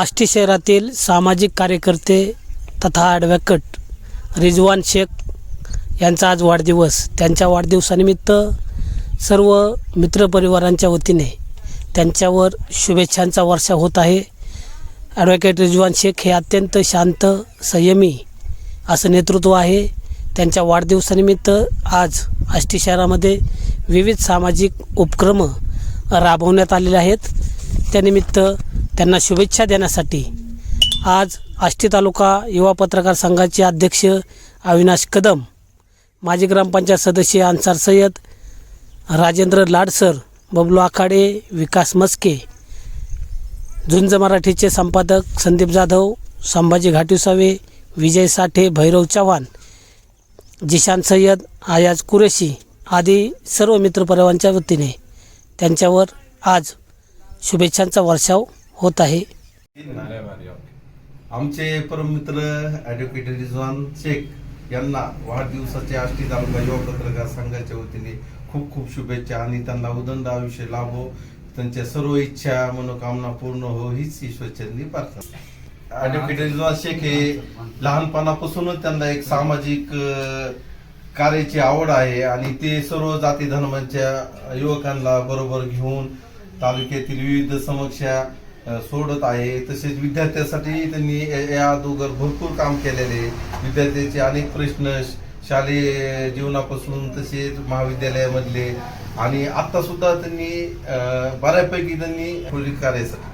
आष्टी शहरातील सामाजिक कार्यकर्ते तथा ॲडव्होकेट रिजवान शेख यांचा आज वाढदिवस. त्यांच्या वाढदिवसानिमित्त सर्व मित्रपरिवारांच्या वतीने त्यांच्यावर शुभेच्छांचा वर्षा होत आहे. ॲडव्होकेट रिजवान शेख हे अत्यंत शांत संयमी असं नेतृत्व आहे. त्यांच्या वाढदिवसानिमित्त आज आष्टी शहरामध्ये विविध सामाजिक उपक्रम राबवण्यात आलेले आहेत. त्यानिमित्त त्यांना शुभेच्छा देण्यासाठी आज आष्टी तालुका युवा पत्रकार संघाचे अध्यक्ष अविनाश कदम माजी ग्रामपंचायत सदस्य अन्सार सय्यद राजेंद्र लाडसर बबलू आखाडे विकास मस्के झुंज मराठीचे संपादक संदीप जाधव संभाजी घाटीसावे विजय साठे भैरव चव्हाण जिशान सय्यद आयाज कुरेशी आदी सर्व मित्रपरिवारांच्या वतीने त्यांच्यावर आज शुभेच्छांचा वर्षाव होत आहे. आमचे परममित्र ॲडव्होकेट रिजवान शेख यांना वाढदिवसाच्या आष्टी तालुका युवा पत्रकार संघाच्या वतीने खूप खूप शुभेच्छा आणि त्यांना उदंड आयुष्य लाभो. त्यांच्या सर्व इच्छा मनोकामना पूर्ण हो हीच ईश्वरचंदी प्रार्थना. ॲडव्होकेट रिजवान शेख हे लहानपणापासूनच त्यांना एक सामाजिक कार्याची आवड आहे आणि ते सर्व जाती धर्मांच्या युवकांना बरोबर घेऊन तालुक्यातील विविध समस्या सोडत आहे तसेच विद्यार्थ्यांसाठी त्यांनी या- अगोदर भरपूर काम केलेले आहे. विद्यार्थ्यांचे अनेक प्रश्न शालेय जीवनापासून तसेच महाविद्यालयामधले आणि आता सुद्धा त्यांनी बऱ्यापैकी त्यांनी कार्यासाठी